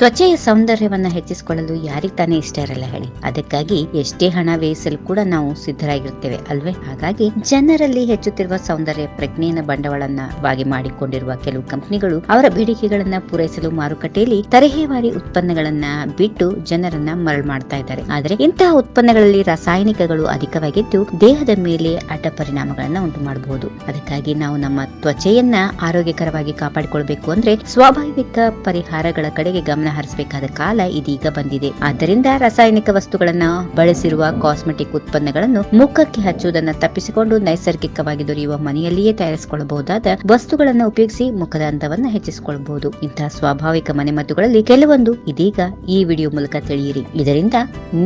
ತ್ವಚೆಯ ಸೌಂದರ್ಯವನ್ನ ಹೆಚ್ಚಿಸಿಕೊಳ್ಳಲು ಯಾರಿಗೆ ತಾನೇ ಇಷ್ಟ ಇರಲ್ಲ ಹೇಳಿ. ಅದಕ್ಕಾಗಿ ಎಷ್ಟೇ ಹಣ ವ್ಯಯಿಸಲು ಕೂಡ ನಾವು ಸಿದ್ಧರಾಗಿರುತ್ತೇವೆ ಅಲ್ವೇ? ಹಾಗಾಗಿ ಜನರಲ್ಲಿ ಹೆಚ್ಚುತ್ತಿರುವ ಸೌಂದರ್ಯ ಪ್ರಜ್ಞೆಯನ್ನ ಬಂಡವಾಳವಾಗಿ ಮಾಡಿಕೊಂಡಿರುವ ಕೆಲವು ಕಂಪನಿಗಳು ಅವರ ಬೇಡಿಕೆಗಳನ್ನ ಪೂರೈಸಲು ಮಾರುಕಟ್ಟೆಯಲ್ಲಿ ತರಹೇವಾರಿ ಉತ್ಪನ್ನಗಳನ್ನ ಬಿಟ್ಟು ಜನರನ್ನ ಮರಳು ಮಾಡ್ತಾ ಇದ್ದಾರೆ. ಆದರೆ ಇಂತಹ ಉತ್ಪನ್ನಗಳಲ್ಲಿ ರಾಸಾಯನಿಕಗಳು ಅಧಿಕವಾಗಿದ್ದು ದೇಹದ ಮೇಲೆ ಅಡ್ಡ ಪರಿಣಾಮಗಳನ್ನ ಉಂಟು ಮಾಡಬಹುದು. ಅದಕ್ಕಾಗಿ ನಾವು ನಮ್ಮ ತ್ವಚೆಯನ್ನ ಆರೋಗ್ಯಕರವಾಗಿ ಕಾಪಾಡಿಕೊಳ್ಬೇಕು ಅಂದ್ರೆ ಸ್ವಾಭಾವಿಕ ಪರಿಹಾರಗಳ ಕಡೆಗೆ ಗಮನ ಹರಿಸಬೇಕಾದ ಕಾಲ ಇದೀಗ ಬಂದಿದೆ. ಆದ್ದರಿಂದ ರಾಸಾಯನಿಕ ವಸ್ತುಗಳನ್ನು ಬಳಸಿರುವ ಕಾಸ್ಮೆಟಿಕ್ ಉತ್ಪನ್ನಗಳನ್ನು ಮುಖಕ್ಕೆ ಹಚ್ಚುವುದನ್ನು ತಪ್ಪಿಸಿಕೊಂಡು ನೈಸರ್ಗಿಕವಾಗಿ ದೊರೆಯುವ ಮನೆಯಲ್ಲಿಯೇ ತಯಾರಿಸಿಕೊಳ್ಳಬಹುದಾದ ವಸ್ತುಗಳನ್ನು ಉಪಯೋಗಿಸಿ ಮುಖದ ಅಂದವನ್ನು ಹೆಚ್ಚಿಸಿಕೊಳ್ಳಬಹುದು ಇಂತಹ ಸ್ವಾಭಾವಿಕ ಮನೆಮದ್ದುಗಳಲ್ಲಿ ಕೆಲವೊಂದು ಇದೀಗ ಈ ವಿಡಿಯೋ ಮೂಲಕ ತಿಳಿಯಿರಿ. ಇದರಿಂದ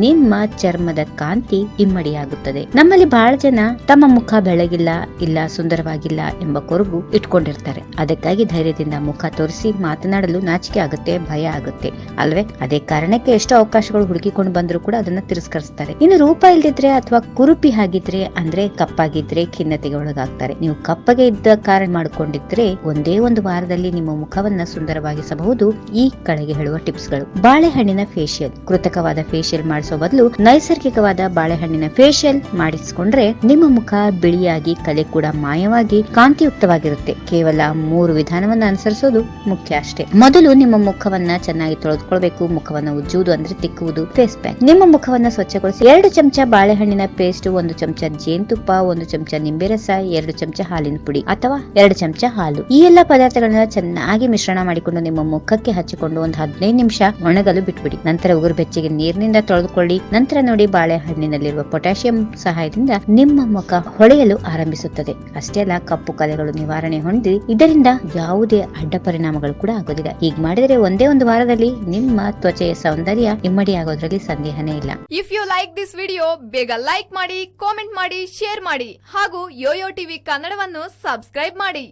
ನಿಮ್ಮ ಚರ್ಮದ ಕಾಂತಿ ಇಮ್ಮಡಿಯಾಗುತ್ತದೆ. ನಮ್ಮಲ್ಲಿ ಬಹಳ ಜನ ತಮ್ಮ ಮುಖ ಬೆಳಗಿಲ್ಲ, ಇಲ್ಲ ಸುಂದರವಾಗಿಲ್ಲ ಎಂಬ ಕೊರಗು ಇಟ್ಕೊಂಡಿರ್ತಾರೆ. ಅದಕ್ಕಾಗಿ ಧೈರ್ಯದಿಂದ ಮುಖ ತೋರಿಸಿ ಮಾತನಾಡಲು ನಾಚಿಕೆ ಆಗುತ್ತೆ, ಭಯ ಆಗುತ್ತೆ. ಅಲ್ವೇ? ಅದೇ ಕಾರಣಕ್ಕೆ ಎಷ್ಟೋ ಅವಕಾಶಗಳು ಹುಡುಕಿಕೊಂಡು ಬಂದರೂ ಕೂಡ ಅದನ್ನ ತಿರಸ್ಕರಿಸ್ತಾರೆ. ಇನ್ನು ರೂಪ ಇಲ್ದಿದ್ರೆ ಅಥವಾ ಕುರುಪಿ ಆಗಿದ್ರೆ ಅಂದ್ರೆ ಕಪ್ಪಾಗಿದ್ರೆ ಖಿನ್ನತೆಗೆ ಒಳಗಾಗ್ತಾರೆ. ನೀವು ಕಪ್ಪಗೆ ಇದ್ದ ಕಾರಣ ಮಾಡಿಕೊಂಡಿದ್ರೆ ಒಂದೇ ಒಂದು ವಾರದಲ್ಲಿ ನಿಮ್ಮ ಮುಖವನ್ನ ಸುಂದರವಾಗಿಸಬಹುದು. ಈ ಕಳೆಗೆ ಹೇಳುವ ಟಿಪ್ಸ್ಗಳು ಬಾಳೆಹಣ್ಣಿನ ಫೇಶಿಯಲ್ ಕೃತಕವಾದ ಫೇಶಿಯಲ್ ಮಾಡಿಸೋ ಬದಲು ನೈಸರ್ಗಿಕವಾದ ಬಾಳೆಹಣ್ಣಿನ ಫೇಶಿಯಲ್ ಮಾಡಿಸಿಕೊಂಡ್ರೆ ನಿಮ್ಮ ಮುಖ ಬಿಳಿಯಾಗಿ, ಕಲೆ ಕೂಡ ಮಾಯವಾಗಿ, ಕಾಂತಿಯುಕ್ತವಾಗಿರುತ್ತೆ. ಕೇವಲ ಮೂರು ವಿಧಾನವನ್ನ ಅನುಸರಿಸೋದು ಮುಖ್ಯ ಅಷ್ಟೇ. ಮೊದಲು ನಿಮ್ಮ ಮುಖವನ್ನ ಚೆನ್ನಾಗಿ ತೊಳೆದುಕೊಳ್ಬೇಕು. ಮುಖವನ್ನು ಉಜ್ಜುವುದು ಅಂದ್ರೆ ತಿಕ್ಕುವುದು ಫೇಸ್ ಪ್ಯಾಕ್ ನಿಮ್ಮ ಮುಖವನ್ನು ಸ್ವಚ್ಛಗೊಳಿಸಿ ಎರಡು ಚಮಚ ಬಾಳೆಹಣ್ಣಿನ ಪೇಸ್ಟ್ ಒಂದು ಚಮಚ ಜೇನುತುಪ್ಪ, ಒಂದು ಚಮಚ ನಿಂಬೆ ರಸ ಎರಡು ಚಮಚ ಹಾಲಿನ ಪುಡಿ ಅಥವಾ ಎರಡು ಚಮಚ ಹಾಲು. ಈ ಎಲ್ಲಾ ಪದಾರ್ಥಗಳನ್ನ ಚೆನ್ನಾಗಿ ಮಿಶ್ರಣ ಮಾಡಿಕೊಂಡು ನಿಮ್ಮ ಮುಖಕ್ಕೆ ಹಚ್ಚಿಕೊಂಡು ಒಂದು ಹದಿನೈದು ನಿಮಿಷ ಒಣಗಲು ಬಿಟ್ಬಿಡಿ. ನಂತರ ಉಗುರು ಬೆಚ್ಚಗೆ ನೀರಿನಿಂದ ತೊಳೆದುಕೊಳ್ಳಿ. ನಂತರ ನೋಡಿ ಬಾಳೆಹಣ್ಣಿನಲ್ಲಿರುವ ಪೊಟ್ಯಾಷಿಯಂ ಸಹಾಯದಿಂದ ನಿಮ್ಮ ಮುಖ ಹೊಳೆಯಲು ಆರಂಭಿಸುತ್ತದೆ. ಅಷ್ಟೇ ಅಲ್ಲ, ಕಪ್ಪು ಕಲೆಗಳು ನಿವಾರಣೆ ಹೊಂದಿ ಇದರಿಂದ ಯಾವುದೇ ಅಡ್ಡ ಪರಿಣಾಮಗಳು ಕೂಡ ಆಗೋದಿಲ್ಲ. ಹೀಗೆ ಮಾಡಿದರೆ ಒಂದೇ ಒಂದು ವಾರದಲ್ಲಿ ನಿಮ್ಮ ತ್ವಚೆಯ ಸೌಂದರ್ಯ ಇಮ್ಮಡಿಯಾಗೋದ್ರಲ್ಲಿ ಸಂದೇಹನೇ ಇಲ್ಲ. If you like this video ಬೇಗ ಲೈಕ್ ಮಾಡಿ ಕಾಮೆಂಟ್ ಮಾಡಿ ಶೇರ್ ಮಾಡಿ ಹಾಗೂ ಯೋಯೋ ಟಿವಿ ಕನ್ನಡವನ್ನು ಸಬ್ಸ್ಕ್ರೈಬ್ ಮಾಡಿ.